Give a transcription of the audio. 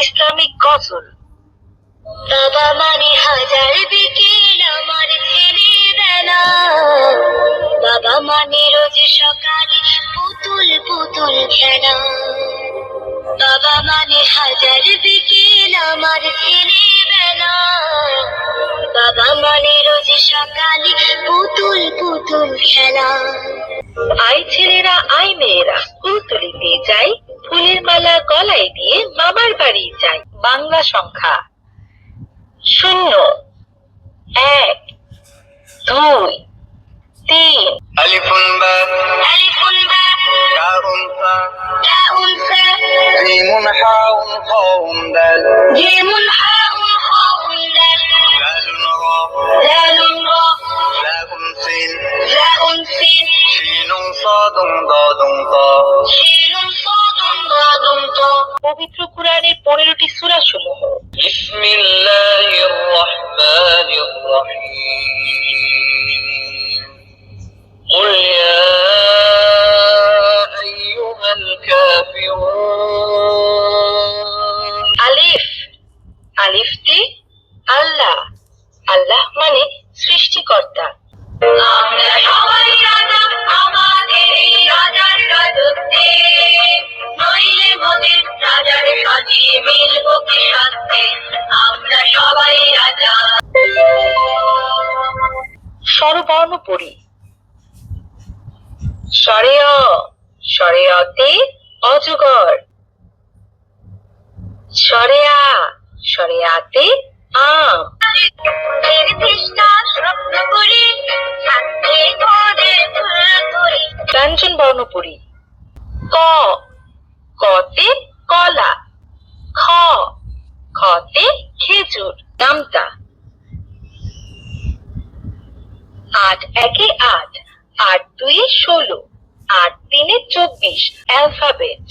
Islamic গজল। বাবা মানে হাজার বিকেল আমার ছেলেবেলা বাবা মানে রোজ সকালে পুতুল পুতুল খেলা। বাবা মানে হাজার বিকেল আমার ছেলেবেলা বাবা মানে রোজ সকালে পুতুল পুতুল খেলা। আই ছেলেরা আই মেয়েরা উপকারী চাই। বাংলা সংখ্যা শূন্য এক দুই তিন। পবিত্র পনেরোটি সুরা সমূহ বিসমিল্লাহির রহমানির রহিম স্বরবর্ণ পড়ি। স্বরে অ স্বরে অতে অজগর সরেয়া, সরেয়াতে আম। ব্যঞ্জন ক, কতে কলা। খ, খতে খেজুর। নামতা। আট একে আট আট দুই ষোলো আট তিনে চব্বিশ অ্যালফাবেট